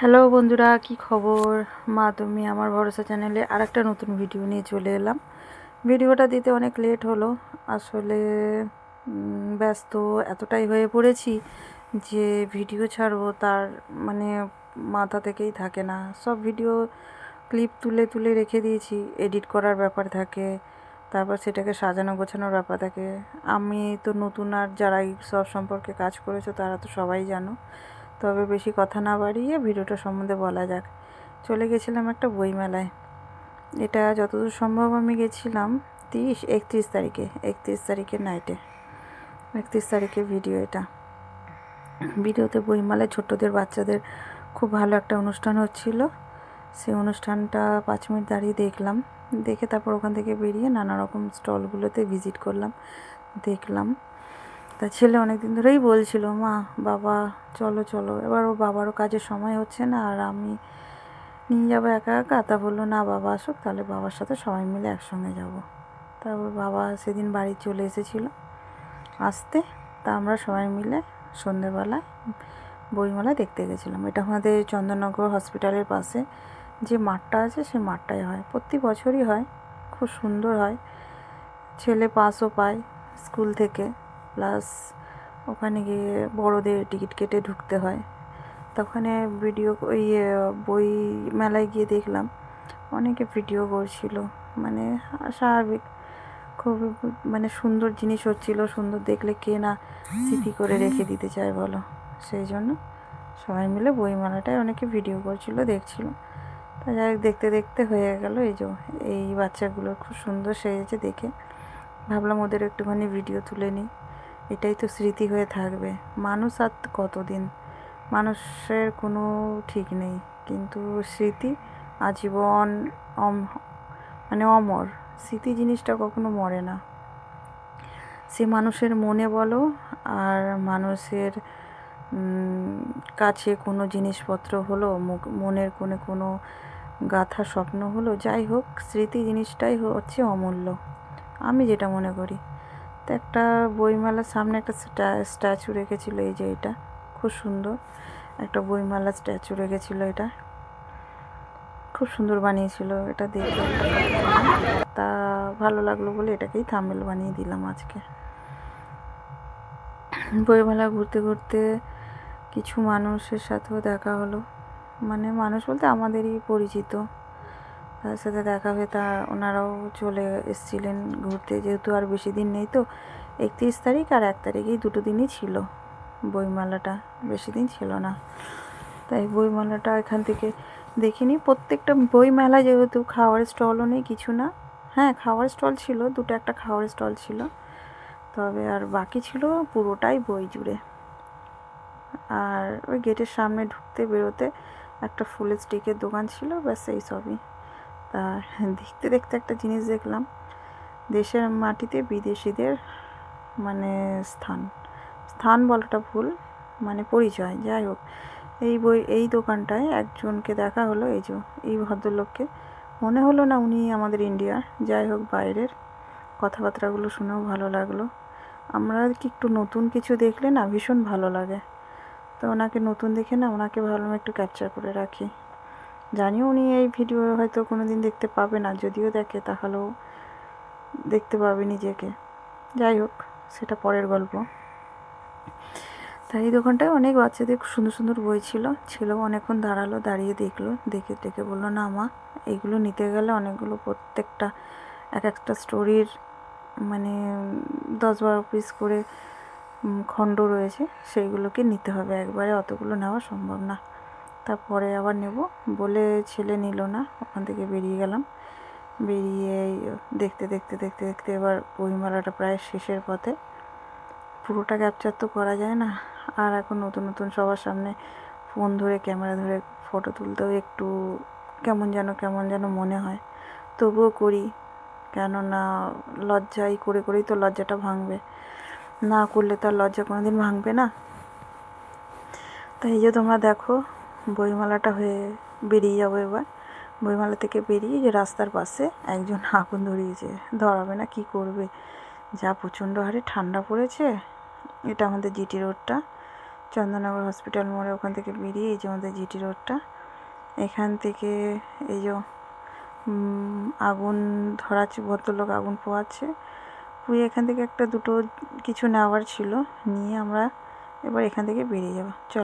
Hello বন্ধুরা, কি খবর? মা, তুমি আমার ভরসা চ্যানেলে আর একটা নতুন ভিডিও নিয়ে চলে এলাম। ভিডিওটা দিতে অনেক লেট হলো। আসলে ব্যস্ত এতটাই হয়ে পড়েছি যে ভিডিও ছাড়বো তার মানে মাথা থেকেই থাকে না। সব ভিডিও ক্লিপ তুলে তুলে রেখে দিয়েছি, এডিট করার ব্যাপার থাকে, তারপর সেটাকে সাজানো গোছানোর ব্যাপার থাকে। আমি তো নতুন আর যারা সব সম্পর্কে কাজ করেছ তারা তো সবাই জানো। তবে বেশি কথা না বাড়িয়ে ভিডিওটা সম্বন্ধে বলা যাক। চলে গেছিলাম একটা বইমেলায়। এটা যতদূর সম্ভব আমি গেছিলাম তিরিশ, একত্রিশ তারিখে, একত্রিশ তারিখের নাইটে একত্রিশ তারিখের ভিডিও এটা। ভিডিওতে বইমেলায় ছোট্টদের, বাচ্চাদের খুব ভালো একটা অনুষ্ঠান হচ্ছিল। সেই অনুষ্ঠানটা পাঁচ মিনিট দাঁড়িয়ে দেখলাম। দেখে তারপর ওখান থেকে বেরিয়ে নানা রকম স্টলগুলোতে ভিজিট করলাম। দেখলাম। তা ছেলে অনেক দিন ধরেই বলছিল, মা, বাবা, চলো চলো। এবার ও বাবারও কাজের সময় হচ্ছে না, আর আমি নিয়ে যাব একা একা। তা বলল, না, বাবা, আসুক, তাহলে বাবার সাথে সবাই মিলে একসঙ্গে যাব। তারপর বাবা সেদিন বাড়ি চলে এসেছিল আসতে। তা আমরা সবাই মিলে সন্ধেবেলায় বইমেলা দেখতে গেছিলাম। এটা আমাদের চন্দননগর হসপিটালের পাশে যে মাঠটা আছে, সেই মাঠটাই হয়। প্রতি বছরই হয়, খুব সুন্দর হয়। ছেলে পাসও পায় স্কুল থেকে। প্লাস ওখানে গিয়ে বড়দের টিকিট কেটে ঢুকতে হয়। তা ওখানে ভিডিও ওই বই মেলায় গিয়ে দেখলাম। অনেকে ভিডিও করছিল। মানে স্বাভাবিক। খুব মানে সুন্দর জিনিস হচ্ছিল। সুন্দর দেখলে কে না স্মৃতি করে রেখে দিতে চায় বলো। সেই জন্য সবাই মিলে বইমেলাটায় অনেকে ভিডিও করছিল, দেখছিল। তা যাই দেখতে দেখতে হয়ে গেল। এই যে, এই বাচ্চাগুলো খুব সুন্দর সেজেছে দেখে। ভাবলাম ওদের একটুখানি ভিডিও তুলে নিই। এটাই তো স্মৃতি হয়ে থাকবে। মানুষ আর কতদিন? মানুষের কোনো ঠিক নেই। কিন্তু স্মৃতি আজীবন অম মানে অমর। স্মৃতি জিনিসটা কখনো মরে না। সে মানুষের মনে বলো আর মানুষের কাছে কোনো জিনিসপত্র হলো মনের কোণে কোনো গাথা স্বপ্ন হলো, যাই হোক, স্মৃতি জিনিসটাই হচ্ছে অমূল্য। আমি যেটা মনে করি। তো একটা বইমেলার সামনে একটা স্ট্যাচু রেখেছিল, এই যে এটা। খুব সুন্দর। একটা বইমেলার স্ট্যাচু রেখেছিল এটা। খুব সুন্দর বানিয়েছিল এটা দেখে। তা ভালো লাগল বলে এটাকেই থামেল বানিয়ে দিলাম আজকে। বইমেলা ঘুরতে ঘুরতে কিছু মানুষের সাথেও দেখা হলো। মানে মানুষ বলতে আমাদেরই পরিচিত। তার সাথে দেখা হয়ে তা ওনারাও চলে এসেছিলেন ঘুরতে, যেহেতু আর বেশি দিন নেই তো। একত্রিশ তারিখ আর এক তারিখেই দুটো দিনই ছিল বইমেলাটা, বেশি দিন ছিল না। তাই বইমেলাটা এখান থেকে দেখিনি। প্রত্যেকটা বইমেলা যেহেতু খাওয়ার স্টলও নেই, কিছু না। হ্যাঁ খাওয়ার স্টল ছিল, দুটো একটা খাওয়ার স্টল ছিল। তবে আর বাকি ছিল পুরোটাই বই জুড়ে। আর ওই গেটের সামনে ঢুকতে বেরোতে একটা ফুলের স্টিকের দোকান ছিল, ব্যাস, এই সবই। তা দেখতে দেখতে একটা জিনিস দেখলাম, দেশের মাটিতে বিদেশিদের মানে স্থান স্থান বলাটা ভুল মানে পরিচয়, যাই হোক। এই বই, এই দোকানটায় একজনকে দেখা হলো, এই যে, এই ভদ্রলোককে। মনে হলো না উনি আমাদের ইন্ডিয়ার যাই হোক বাইরের কথাবার্তাগুলো শুনেও ভালো লাগল। আমরা কি একটু নতুন কিছু দেখলে না ভীষণ ভালো লাগে। তো ওনাকে নতুন দেখে না ওনাকে ভাবলাম একটু ক্যাপচার করে রাখি। জানিও উনি এই ভিডিও হয়তো কোনো দিন দেখতে পাবে না। যদিও দেখে, তাহলেও দেখতে পাবে নিজেকে। যাই হোক, সেটা পরের গল্প। তাই এই দোকানটায় অনেক বাচ্চাদের সুন্দর সুন্দর বই ছিল। ছেলেও অনেকক্ষণ দাঁড়াল, দাঁড়িয়ে দেখল। দেখে দেখে বলল, না মা এইগুলো নিতে গেলে অনেকগুলো প্রত্যেকটা, এক একটা স্টোরির মানে দশ বারো পিস করে খণ্ড রয়েছে। সেইগুলোকে নিতে হবে। একবারে অতগুলো নেওয়া সম্ভব না। তারপরে আবার নেব। বলে ছেলে নিল না, ওখান থেকে বেরিয়ে গেলাম। বেরিয়ে দেখতে দেখতে দেখতে দেখতে এবার বইমেলাটা প্রায় শেষের পথে। পুরোটা ক্যাপচার তো করা যায় না। আর এখন নতুন নতুন সবার সামনে ফোন ধরে ক্যামেরা ধরে ফটো তুলতেও একটু কেমন যেন কেমন যেন মনে হয়। তবুও করি, কেননা লজ্জাই করে, করেই তো লজ্জাটা ভাঙবে। না করলে তো আর লজ্জা কোনোদিন ভাঙবে না। তাই এই যে তোমরা দেখো বইমেলাটা হয়ে বেরিয়ে যাব এবার। বইমেলা থেকে বেরিয়ে যে রাস্তার পাশে একজন আগুন ধরিয়েছে। ধরাবে না, কি করবে? যা প্রচণ্ড হারে ঠান্ডা পড়েছে। এটা আমাদের জিটি রোডটা। চন্দননগর হসপিটাল মোড়ে ওখান থেকে বেরিয়ে এই যে আমাদের জিটি রোডটা। এখান থেকে এই যে আগুন ধরাচ্ছে, ভদ্রলোক আগুন পোয়াচ্ছে পুয়ে এখান থেকে একটা দুটো কিছু নেওয়ার ছিল। নিয়ে আমরা এবার এখান থেকে বেরিয়ে যাব। চল।